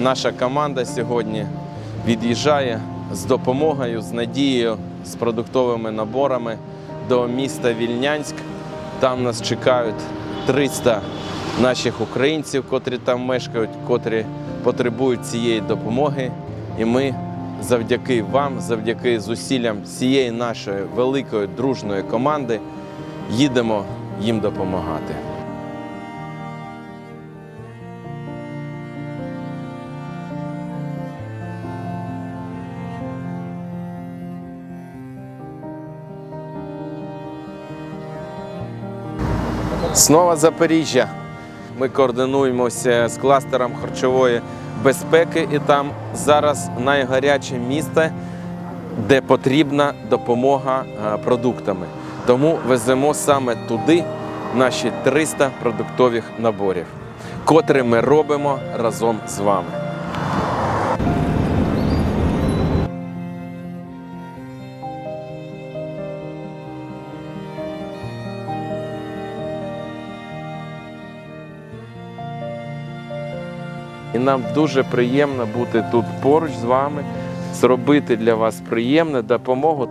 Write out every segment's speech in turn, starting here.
наша команда сьогодні від'їжджає з допомогою, з надією, з продуктовими наборами до міста Вільнянськ. Там нас чекають 300 наших українців, котрі там мешкають, котрі потребують цієї допомоги. І ми завдяки вам, завдяки зусиллям всієї нашої великої дружної команди їдемо їм допомагати. Знову Запоріжжя. Ми координуємося з кластером харчової безпеки, і там зараз найгаряче місце, де потрібна допомога е, продуктами. Тому веземо саме туди наші 300 продуктових наборів, котрі ми робимо разом з вами. І нам дуже приємно бути тут поруч з вами, зробити для вас приємне допомогу.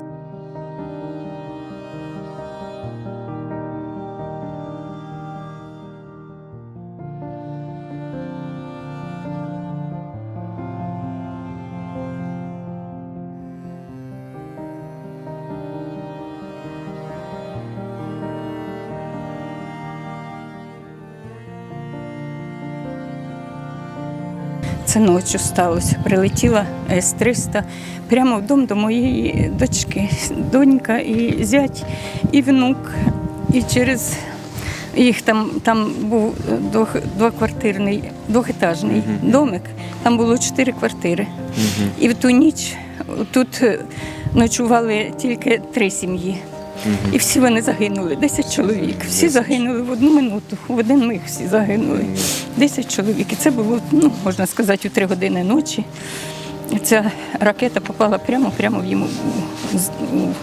Це ночі сталося. Прилетіла С-300 прямо в дом до моєї дочки. Донька і зять, і внук. І через їх там, там був двох, двоквартирний, двохетажний домик, там було чотири квартири. І в ту ніч тут е, ночували тільки три сім'ї. І всі вони загинули, 10 чоловік. Всі загинули в одну минуту, в один миг всі загинули. 10 чоловік. І це було, ну, можна сказати, у 3 години ночі. Ця ракета попала прямо прямо в йому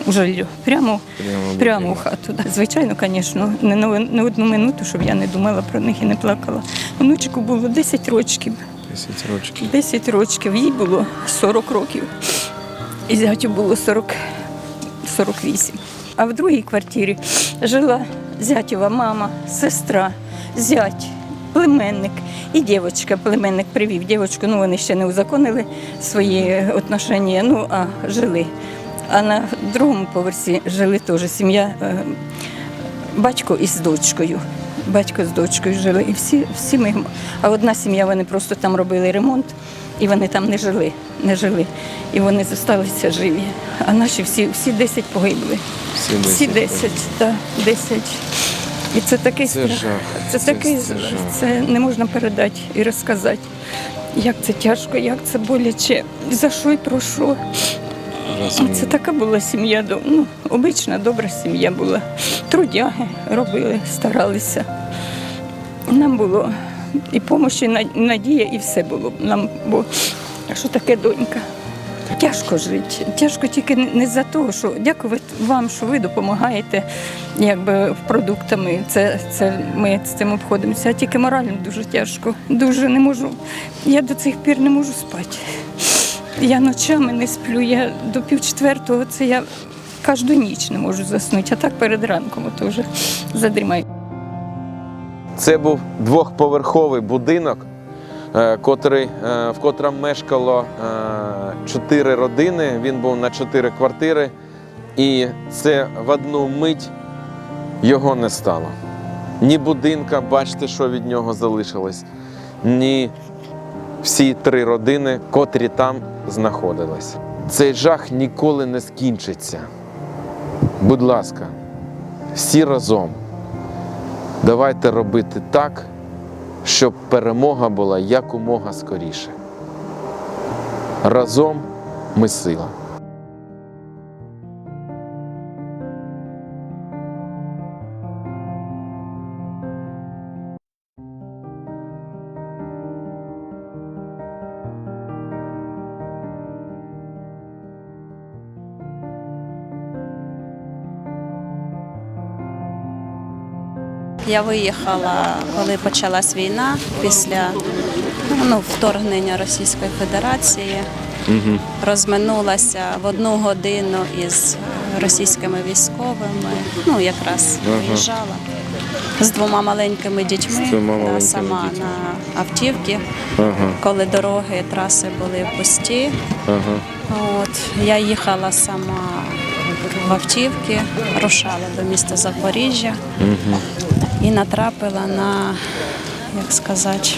у- жилье. Прямо, Прямо в прямо в хату. Звичайно, звісно, не, на- не одну минуту, щоб я не думала про них і не плакала. Внучку було 10 років. 10 років. 10 років, їй було 40 років. І зятю було 40, 48. А в другій квартирі жила зятєва мама, сестра, зять, племенник і дівчинка. Племенник привів дівчинку, ну вони ще не узаконили свої отношення, ну а жили. А на другому поверсі жили теж сім'я, е, батько із дочкою. Батько з дочкою жили. І всі, всі ми. А одна сім'я, вони просто там робили ремонт, і вони там не жили, не жили. І вони залишилися живі. А наші всі, всі 10 погибли. Всі Всі 10 10, так, 10. І це такий Це страх. жах. Це, Це- такий це жах. це не можна передати і розказати. Як це тяжко, як це боляче, за що і про що. Це така була сім'я, ну, обична, добра сім'я була. Трудяги робили, старалися. Нам було і помощі, і надія, і все було. Нам, бо що таке донька? Тяжко жити. Тяжко тільки не- за того, що дякувати вам, що ви допомагаєте якби, продуктами. Це, це, ми з цим обходимося. А тільки морально дуже тяжко. Дуже не можу. Я до цих пір не можу спати. Я ночами не сплю, я до півчетвертого це я кожну ніч не можу заснути, а так перед ранком ото вже задрімаю. Це був двохповерховий будинок, е, е, в котрому мешкало е, чотири родини. Він був на чотири квартири, і це в одну мить його не стало. Ні будинка, бачите, що від нього залишилось, ні всі три родини, котрі там знаходились. Цей жах ніколи не скінчиться. Будь ласка, всі разом. Давайте робити так, щоб перемога була якомога скоріше. Разом ми сила. Я виїхала, коли почалась війна після ну, вторгнення Російської Федерації. Розминулася в одну годину із російськими військовими. Ну, якраз виїжджала з двома маленькими дітьми двома маленькими сама дітьми. на автівці, Ага, коли дороги, траси були пусті. ага. От, я їхала сама в автівці, рушала до міста Запоріжжя і натрапила на, як сказати,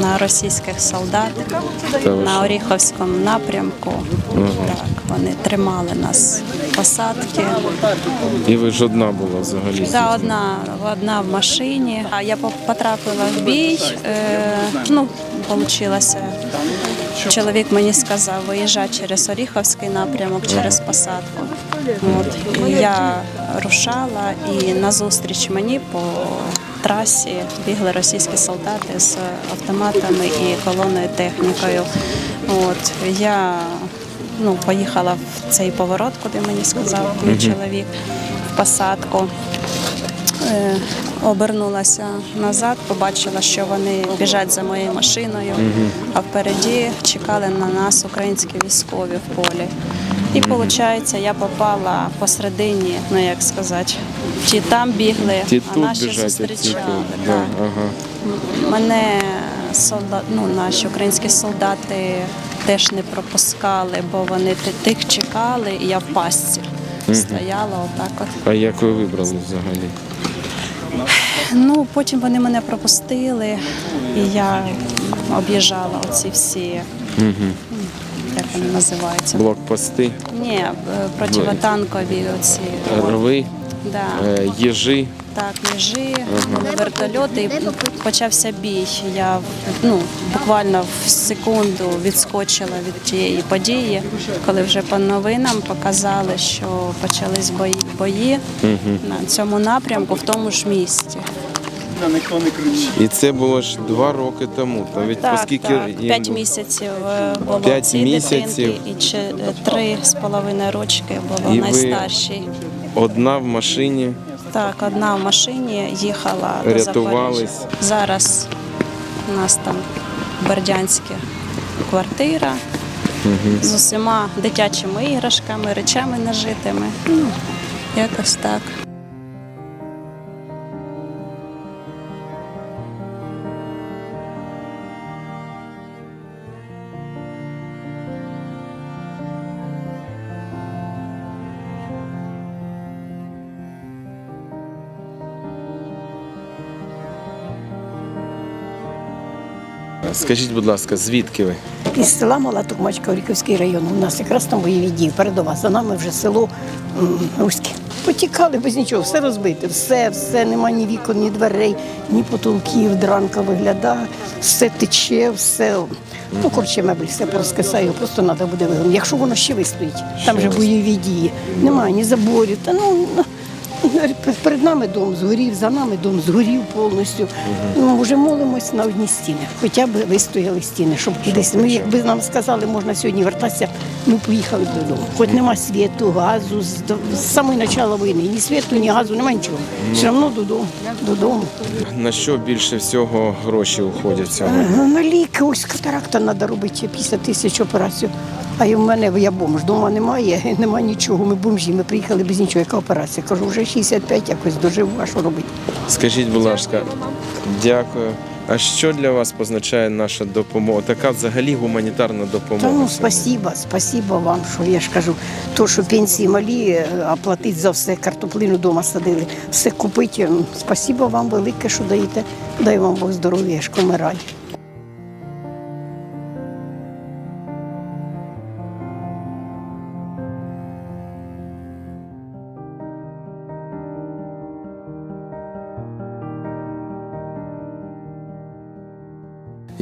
на російських солдат на? Оріховському напрямку. Так, вони тримали нас посадки. І ви ж одна була взагалі. Да, одна, одна в машині. А я по- потрапила в бій. Е, ну, получилося. Чоловік мені сказав виїжджати через Оріховський напрямок, через посадку. От. І я рушала, і назустріч мені по трасі бігли російські солдати з автоматами і колонною технікою. От. Я ну, поїхала в цей поворот, куди мені сказав мій чоловік, в посадку. Обернулася назад, побачила, що вони біжать за моєю машиною, а впереді чекали на нас українські військові в полі. І виходить, я попала посередині, ну як сказати, ті там бігли, Ті а тут наші біжать, а ті зустрічали. Да, ага. Мене солдат, ну, наші українські солдати теж не пропускали, бо вони тих чекали, і я в пастці стояла отак от. А як ви вибрали взагалі? Ну, потім вони мене пропустили, і я об'їжджала оці всі, як вони називаються? Блокпости, Ні, е, противотанкові оці. рви, Да. е, їжі. Так, межі, вертольоти, і почався бій. Я ну, буквально в секунду відскочила від тієї події, коли вже по новинам показали, що почались бої, бої на цьому напрямку, в тому ж місці. І це було ж два роки тому. Та від Так, оскільки так, їм п'ять місяців е, було П'ять місяців. дитинки, і чи е, три з половиною рочки було І ви- найстаршій. одна в машині. Так, одна в машині їхала до Рятувались. Запоріжжя. Зараз у нас там Бердянська квартира з усіма дитячими іграшками, речами нажитими. Ну, якось так. Скажіть, будь ласка, звідки ви? Із села Мала Токмачка, Оріхівський район. У нас якраз там бойові дії передова. За нами вже село Руське. Потікали без нічого, все розбите, все, все, нема ні вікон, ні дверей, ні потолків, дранка виглядає, все тече, все. Ну, коротше, мебель, все порозкисає, просто треба буде вигнати. Якщо воно ще вистоїть, там вже бойові дії. Немає ні заборів. Та ну перед нами дом згорів, за нами дом згорів повністю. Ну, вже молимось на одні стіни. Хоча б вистояли стіни, щоб кудись. Ми, якби нам сказали, можна сьогодні вертатися, ми поїхали додому. Хоч нема світу, газу, з, з самого початку війни. Ні світу, ні газу, немає нічого. Все одно додому. додому. На що більше всього гроші уходять? Е, На ліки, ось катаракта треба робити 50 тисяч операцію. А і в мене я бомж, дома немає, немає нічого. Ми бомжі, ми приїхали без нічого. Яка операція? Кажу, вже 65 якось доживу, а що робити? Скажіть, будь ласка, дякую. А що для вас позначає наша допомога? Така взагалі гуманітарна допомога. Та ну спасіба, спасіба вам, що я ж кажу, то, що пенсії малі, а платить за все, картоплину вдома садили, все купити. ну, Спасіба вам велике, що даєте. Дай вам Бог здоров'я, ж комирай.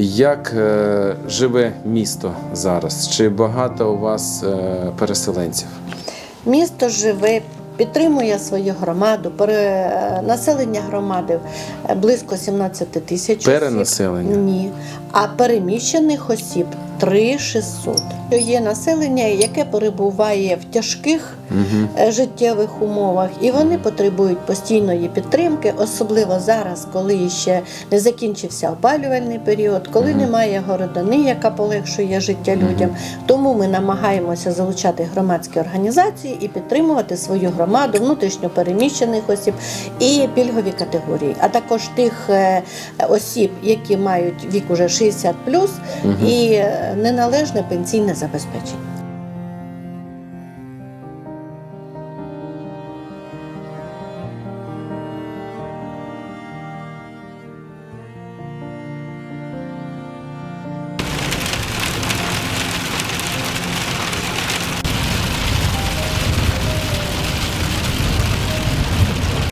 Як е, живе місто зараз? Чи багато у вас е, переселенців? Місто живе, підтримує свою громаду. Пере... Населення громади е, близько 17 тисяч. Перенаселення? Ні. А переміщених осіб 3600. Є населення, яке перебуває в тяжких е, життєвих умовах, і вони потребують постійної підтримки, особливо зараз, коли ще не закінчився опалювальний період, коли немає городини, яка полегшує життя людям. Тому ми намагаємося залучати громадські організації і підтримувати свою громаду, внутрішньо переміщених осіб і пільгові категорії, а також тих е, осіб, які мають вік уже 60 і е, неналежне пенсійне забезпечення.